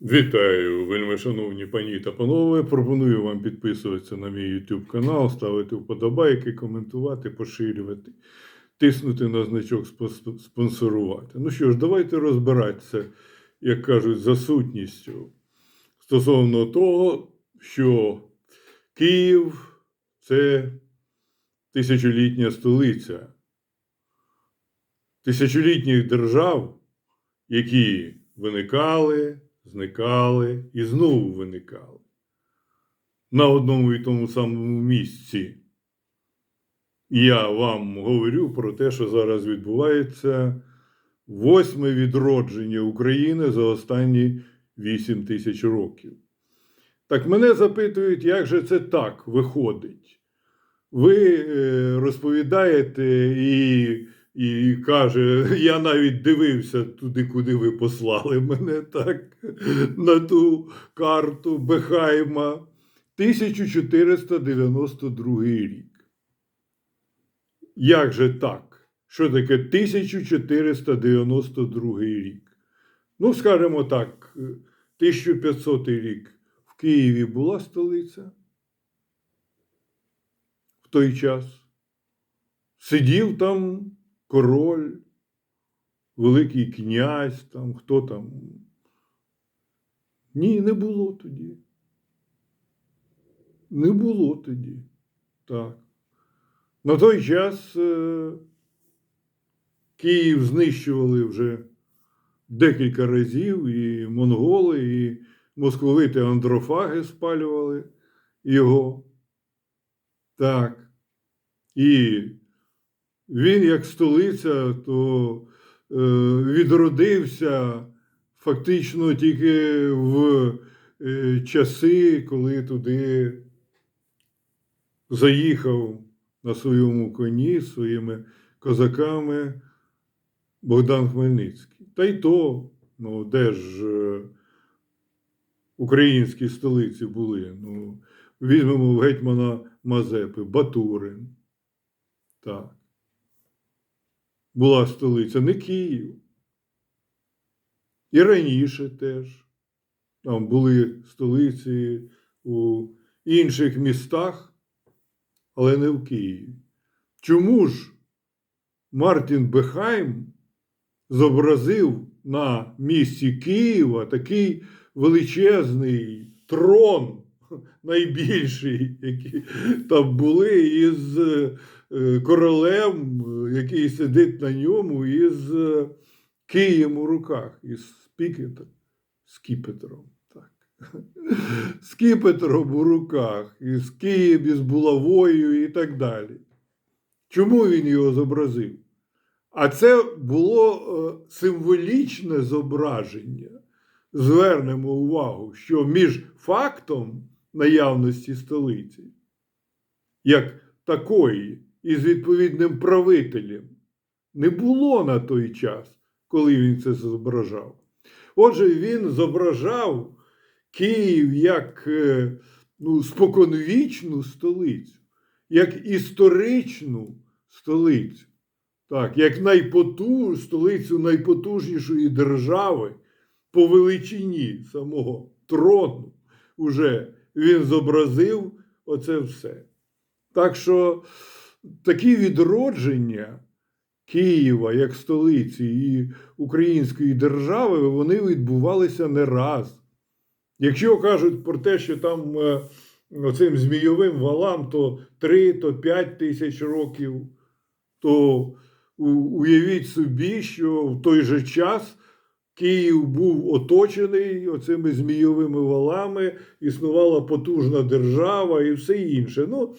Вітаю, вельми шановні пані та панове. Пропоную вам підписуватися на мій YouTube канал, ставити вподобайки, коментувати, поширювати, тиснути на значок спонсорувати. Ну що ж, давайте розбиратися, як кажуть, за сутністю стосовно того, що Київ це тисячолітня столиця тисячолітніх держав, які виникали, зникали і знову виникали на одному і тому самому місці. Я вам говорю про те, що зараз відбувається восьме відродження України за останні 8 тисяч років. Так мене запитують, як же це так виходить? Ви е, розповідаєте і і каже: я навіть дивився туди, куди ви послали мене так, на ту карту Бехайма. 1492 рік. Як же так? Що таке 1492 рік? Ну, скажімо так, 1500 рік в Києві була столиця в той час. Сидів там король, Великий князь, там, хто там. Ні, не було тоді. Не було тоді. Так. На той час е, Київ знищували вже декілька разів, і монголи, і московити андрофаги спалювали його. Так. І він, як столиця, то е, відродився фактично тільки в е, часи, коли туди заїхав на своєму коні своїми козаками Богдан Хмельницький. Та й то, ну, де ж е, українські столиці були? Ну, візьмемо гетьмана Мазепи, Батурин. Так була столиця, не Київ. І раніше теж. Там були столиці у інших містах, але не в Києві. Чому ж Мартін Бехайм зобразив на місці Києва такий величезний трон, найбільший, який там були, із е, королем, який сидить на ньому, із е, Києм у руках, із спікетром, скіпетром. Так. Скіпетром у руках, із Києм, із булавою і так далі. Чому він його зобразив? А це було е, символічне зображення. Звернемо увагу, що між фактом наявності столиці, як такої, і з відповідним правителем, не було на той час, коли він це зображав. Отже, він зображав Київ як е, ну, споконвічну столицю, як історичну столицю, так, як найпотуж, столицю найпотужнішої держави по величині самого трону уже він зобразив оце все. Так що такі відродження Києва як столиці і української держави вони відбувалися не раз. Якщо кажуть про те, що там е, оцим змійовим валам то 3, то 5 тисяч років, то уявіть собі, що в той же час Київ був оточений оцими змійовими валами, існувала потужна держава і все інше. Ну,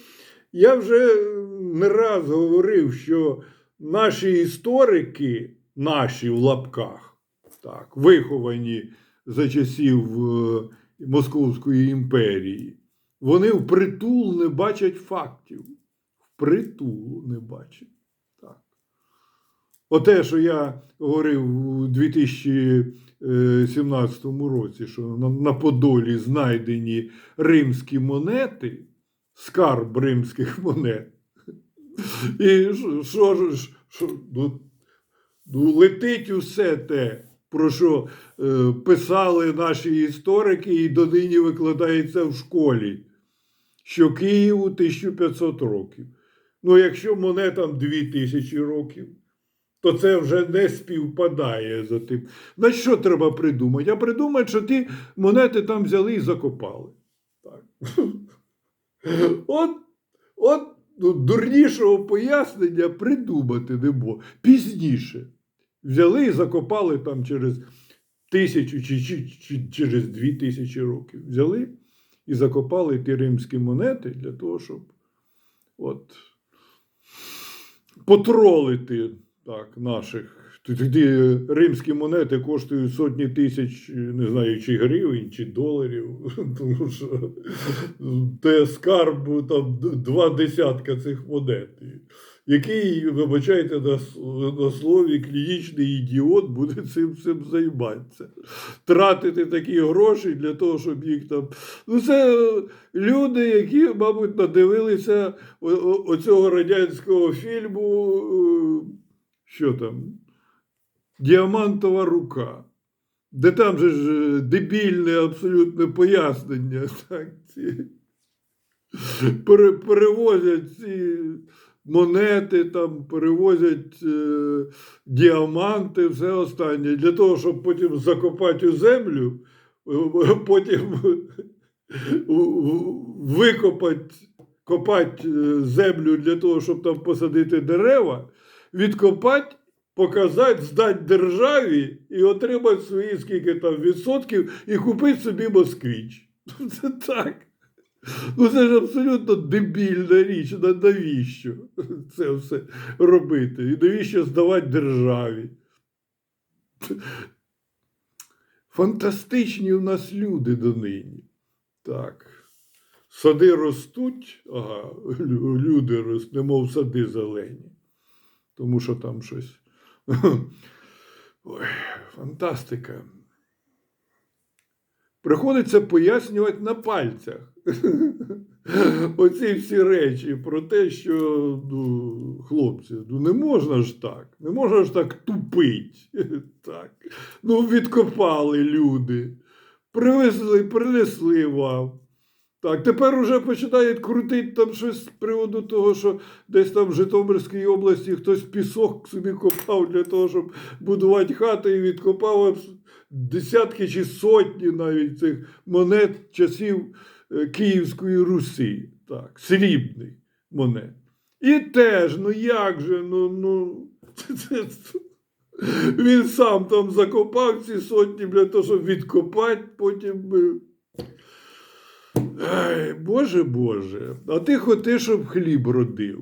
я вже не раз говорив, що наші історики, наші в лапках, так, виховані за часів е, Московської імперії, вони впритул не бачать фактів. Впритул не бачать. Оте, що я говорив у 2017 році, що на, Подолі знайдені римські монети, скарб римських монет. І що, що ж, ну, ну, летить усе те про що е, писали наші історики, і донині викладається в школі, що Києву 1500 років. Ну, якщо монетам 2000 років, то це вже не співпадає за тим. На що треба придумати? А придумати, що ті монети там взяли і закопали. Так. От, от ну, дурнішого пояснення придумати не було. Пізніше. Взяли і закопали там через тисячу чи, чи, чи через дві тисячі років. Взяли і закопали ті римські монети для того, щоб от, потролити так, наших. Тоді римські монети коштують сотні тисяч, не знаю, чи гривень, чи доларів. Тому що те скарб там два десятка цих монет. Який, вибачайте, на, на слові клінічний ідіот буде цим всім займатися. Тратити такі гроші для того, щоб їх там. Ну, це люди, які, мабуть, надивилися оцього радянського фільму. Що там? Діамантова рука. Де там же ж е, дебільне абсолютне пояснення. Так, перевозять ці монети, там, перевозять е, діаманти, все останнє, для того, щоб потім закопати у землю, е, потім викопати, копати е, землю для того, щоб там посадити дерева, відкопати, показати, здати державі і отримати свої скільки там відсотків і купити собі москвіч. Це так. Ну, це ж абсолютно дебільна річ. Навіщо це все робити? І навіщо здавати державі? Фантастичні у нас люди донині. Так. Сади ростуть, ага, люди ростуть, немов сади зелені. Тому що там щось. Ой, фантастика. Приходиться пояснювати на пальцях. Оці всі речі про те, що ну, хлопці, ну не можна ж так, не можна ж так тупить. Так. Ну, відкопали люди, привезли, принесли вам. Так, тепер уже починають крутити там щось з приводу того, що десь там в Житомирській області хтось пісок собі копав для того, щоб будувати хати і відкопав десятки чи сотні навіть цих монет часів е, Київської Русі, так, срібних монет. І теж, ну як же, ну, ну, він сам там закопав ці сотні для того, щоб відкопати, потім. Ай, Боже Боже, а ти хоти, щоб хліб родив.